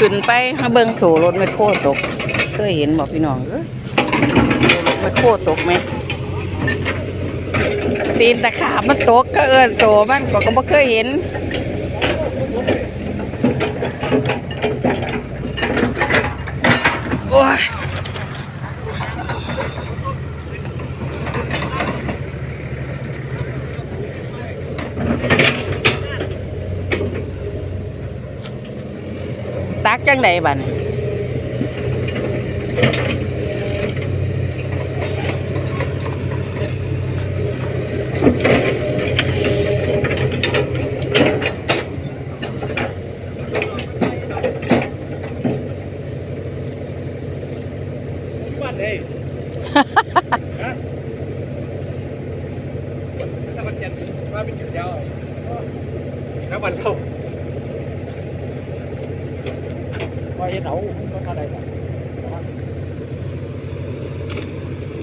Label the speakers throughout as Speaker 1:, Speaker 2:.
Speaker 1: ขึ้นไปเบิ่งโสูรถไม่โครตก เคยเห็นบอกพี่น้องเอ้ยรถแมคโครตกไหมตีนตะขาบมันตกก็เอินโสมันก็ก็บ่เคยเห็น จังใดบัดนี้
Speaker 2: บ้านเฮ้ยฮะถ้ามันเจ็บว่าเป็นจุดเดียวแล้วมันเข้า ว่าเห็นเอาก็อะไร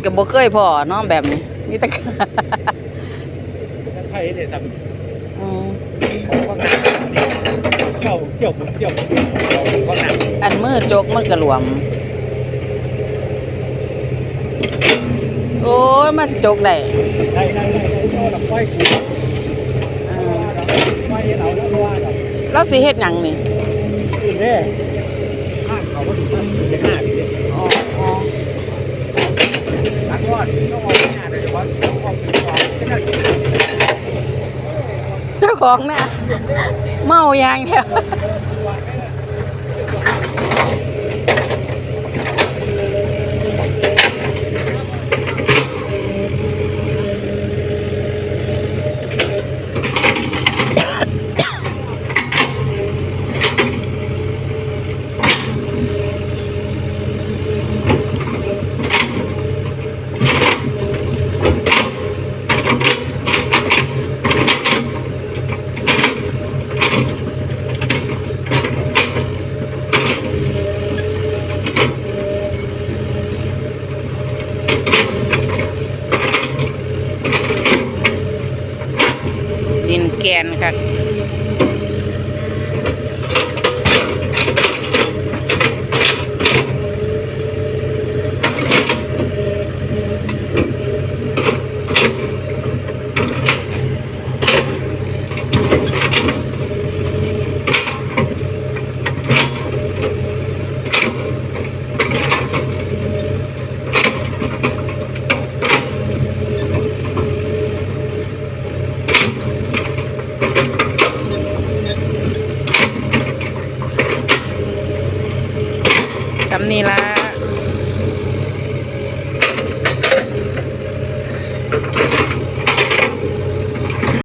Speaker 2: ก็
Speaker 1: บ่เคยพอเนาะแบบนี้มีแตะขา
Speaker 2: นั่นไทยเนี่ยท
Speaker 1: อืมำ
Speaker 2: เข้าเที่ยวเที่ยวเราก็หนัก
Speaker 1: อันมือจกมันก็หลวม โอ้ยมันจกได้
Speaker 2: ได้ได้ได้ก็ดอกไม้กู
Speaker 1: อืม
Speaker 2: ไม้เห็นเอาแล้วว่าดอก
Speaker 1: แล้วสิเฮ็ดหยังนี่
Speaker 2: อื่นเนี่ยห้ ก็ถึงจะห้าปีเนี่ย
Speaker 1: อ๋ออ๋อ
Speaker 2: นักวอดต้องเอาห้าเลยว่าต้องเอาปีกว่าก็น่าจะ
Speaker 1: เจ้าของเนี่ยเมายางเดียว ดิน แกนค่ะจำนี่ละ